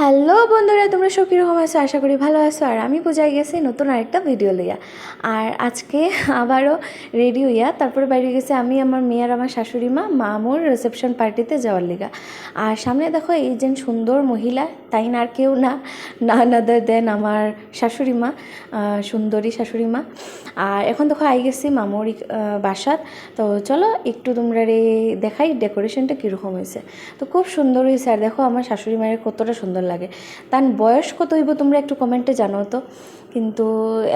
Hello বন্ধুরা, তোমরা সব কীরকম আছো, আশা করি ভালো আছো, আর আমি পূজায় গেছি নতুন আরেকটা ভিডিও লইয়া আর আজকে আবারও রেডি হইয়া তারপরে বাইরে গেছি আমি, আমার মেয়ে আর আমার শাশুড়ি মা, মামুর রিসেপশন পার্টিতে যাওয়ার লিগা। আর সামনে দেখো, এই যে সুন্দর মহিলা, তাই না আর কেউ না না নাদার দেন আমার শাশুড়ি মা সুন্দরী শাশুড়ি মা। আর এখন দেখো, আই গেছি মামুর বাসাত তো চলো, একটু তোমরা রে দেখাই ডেকোরেশনটা কীরকম হয়েছে। তো খুব সুন্দর হয়েছে, আর দেখো, আমার শাশুড়ি মায়ের কতটা সুন্দর লাগে। তার বয়স কত হইব তোমরা একটু কমেন্টে জানো তো। কিন্তু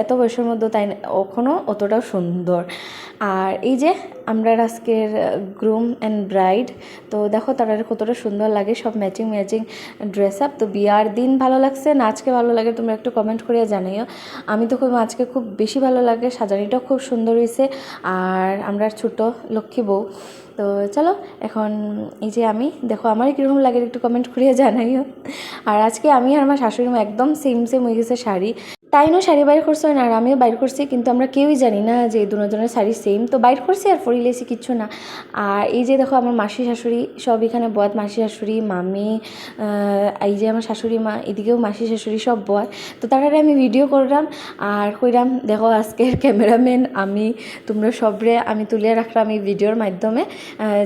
এত বয়সের মধ্যে তাই এখনও অতটাও সুন্দর। আর এই যে আমরা আজকের গ্রুম অ্যান্ড ব্রাইড তো দেখো তারা কতটা সুন্দর লাগে, সব ম্যাচিং ম্যাচিং ড্রেস আপ তো বিয়ার দিন ভালো লাগছে না আজকে ভালো লাগে তোমরা একটু কমেন্ট করে জানাইও আমি তো খুব, আজকে খুব বেশি ভালো লাগে, সাজানিটাও খুব সুন্দর হয়েছে আর আমরা ছোট লক্ষ্মী বউ। তো চলো, এখন এই যে আমি, দেখো আমার কীরকম লাগে একটু কমেন্ট করিয়া জানাইও। আর আজকে আমি আর আমার শাশুড়ি মা একদম সেম সেম হয়ে গেছে শাড়ি। তাইনও শাড়ি বাইর করছে না, আর আমিও বাইর করছি, কিন্তু আমরা কেউই জানি না যে দু দুজনের শাড়ি সেম তো বাইর করছি আর পরিলেছি কিচ্ছু না। আর এই যে দেখো আমার মাসি শাশুড়ি, সব এখানে বয়াত মাসি শাশুড়ি, মামি এই যে আমার শাশুড়ি মা, এদিকেও মাসি শাশুড়ি সব বয় তো তারারে আমি ভিডিও করলাম, আর কইরাম দেখো আজকের ক্যামেরাম্যান আমি তোমরা সবরে, আমি তুলে রাখলাম এই ভিডিওর মাধ্যমে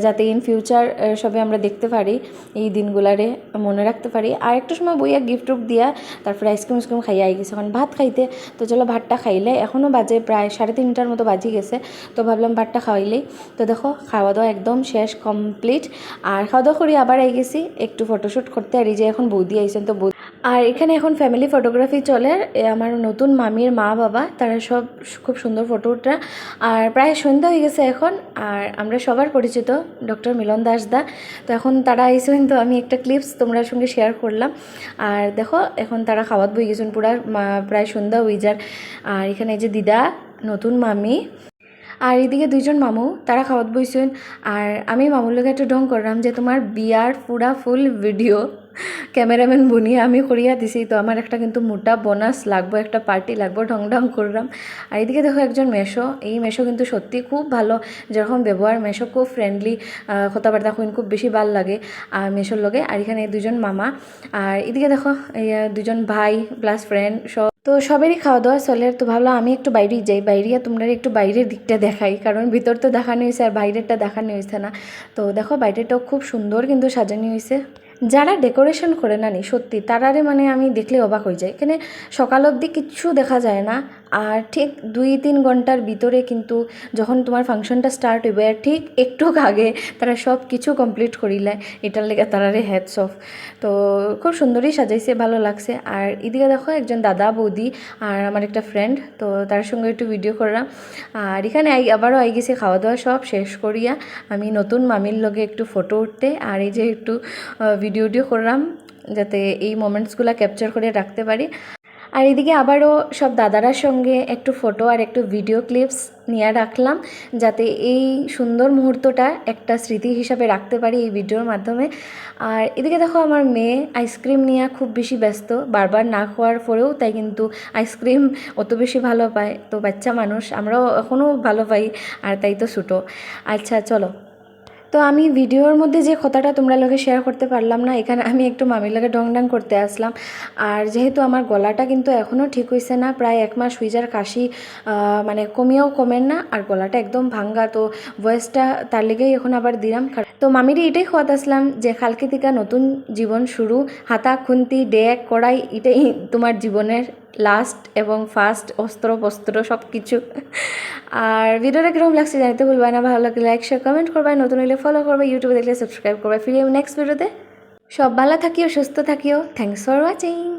যাতে ইন ফিউচার সবে আমরা দেখতে পারি, এই দিনগুলারে মনে রাখতে পারি। আর একটা সময় বইয়া গিফট টুপ দিয়া, তারপরে আইসক্রিম আইসক্রিম খাইয়া আই গেছে। এখন ভাত খাইতে। তো চলো ভাতটা খাইলে এখনও বাজে প্রায় সাড়ে তিনটার মতো বাজি গেছে। তো ভাবলাম ভাতটা খাওয়াইলেই তো দেখো খাওয়া দাওয়া একদম শেষ কমপ্লিট আর খাওয়া দাওয়া করি আবার আই গেছি একটু ফটোশ্যুট করতে। আর এই যে এখন বৌদি আইসেন, তো আর এখানে এখন ফ্যামিলি ফটোগ্রাফি চলে। আমার নতুন মামির মা বাবা, তারা সব খুব সুন্দর ফটো ওঠা আর প্রায় সন্ধ্যা হয়ে গেছে এখন, আর আমরা সবার পরিচিত ডক্টর মিলন দাস দা। তো এখন তারা আইসেন, তো আমি একটা ক্লিপস তোমরা সঙ্গে শেয়ার করলাম। আর দেখো, এখন তারা খাওয়াত বই গেছেন, পুরা প্রায় সন্ধ্যা হয়ে যার। আর এখানে এই যে দিদা, নতুন মামি। আর এদিকে দুইজন মামু, তারা খাওয়াত বইছেন। আর আমি মামুর লোক একটু ঢং করলাম যে তোমার বিয়ার পুরা ফুল ভিডিও ক্যামেরাম্যান বনিয়ে, আমি করিয়া দিছি। তো আমার একটা কিন্তু মোটা বোনাস লাগবো, একটা পার্টি লাগবো ঢং ঢং করলাম। আর এদিকে দেখো একজন মেশো এই মেশো কিন্তু সত্যি খুব ভালো। যেরকম ব্যবহার মেশো খুব ফ্রেন্ডলি কথাবার্তা কইন খুব বেশি ভালো লাগে আর মেশোর লগে। আর এখানে দুজন মামা। আর এদিকে দেখো দুজন ভাই প্লাস ফ্রেন্ড সব। তো সবেরই খাওয়া দাওয়া চলে। তো ভাবলাম আমি একটু বাইরেই যাই। বাইরে তোমরা একটু বাইরের দিকটা দেখাই। কারণ ভিতর তো দেখানো হয়েছে আর বাইরেরটা দেখানো হয়েছে না। তো দেখো বাইরেটাও খুব সুন্দর কিন্তু সাজানো হয়েছে যারা ডেকোরেশন করে না নি, সত্যি, তারারে মানে আমি দেখলে অবাক হয়ে যাই। এখানে সকাল অবধি কিচ্ছু দেখা যায় না, আর ঠিক দুই তিন ঘণ্টার ভিতরে কিন্তু যখন তোমার ফাংশনটা স্টার্ট হইবে ঠিক একটু আগে তারা সব কিছু কমপ্লিট করিলে, এটার লেগে তারারে হ্যাডস অফ তো খুব সুন্দরই সাজাইছে, ভালো লাগছে। আর এদিকে দেখো একজন দাদা, বৌদি, আর আমার একটা ফ্রেন্ড তো তার সঙ্গে একটু ভিডিও করলাম। আর এখানে আবারও আই গেছে খাওয়া দাওয়া সব শেষ করিয়া আমি নতুন মামির লগে একটু ফটো উঠতে, আর এই যে একটু ভিডিও টিডিও করলাম যাতে এই মোমেন্টসগুলো ক্যাপচার করে রাখতে পারি। আর এদিকে আবারও সব দাদারার সঙ্গে একটু ফটো আর একটু ভিডিও ক্লিপস নিয়ে রাখলাম যাতে এই সুন্দর মুহূর্তটা একটা স্মৃতি হিসাবে রাখতে পারি এই ভিডিওর মাধ্যমে। আর এদিকে দেখো আমার মেয়ে আইসক্রিম নিয়ে খুব বেশি ব্যস্ত, বারবার না খাওয়ার পরেও তাই কিন্তু আইসক্রিম অত বেশি ভালো পায়। তো বাচ্চা মানুষ, আমরাও এখনও ভালো পাই আর তাই তো ছোটো। আচ্ছা চলো। তো আমি ভিডিওর মধ্যে যে কথাটা তোমরা লোকে শেয়ার করতে পারলাম না, এখানে আমি একটু মামির লাগে ডং ডাং করতে আসলাম। আর যেহেতু আমার গলাটা কিন্তু এখনও ঠিক হয়েছে না, প্রায় এক মাস হয়ে কাশি মানে কমিয়েও কমেন না, আর গলাটা একদম ভাঙ্গা, তো ভয়েসটা তার লেগেই এখন আবার দিলাম। তো মামিরে এটাই খোয়াত আসলাম যে কালকে থেকে নতুন জীবন শুরু, হাতা, খুন্তি, ডেক, কড়াই, এটাই তোমার জীবনের লাস্ট এবং ফার্স্ট অস্ত্র বস্ত্র সব কিছু আর ভিডিওটা কীরকম লাগছে জানিতে ভুলবে না, ভালো লাগলে লাইক শেয়ার কমেন্ট করবে। নতুন হলে ফলো করবে ইউটিউবে দেখলে সাবস্ক্রাইব করবে। ফিরে নেক্সট ভিডিওতে সব ভালো থাকিও, সুস্থ থাকিও। Thanks for watching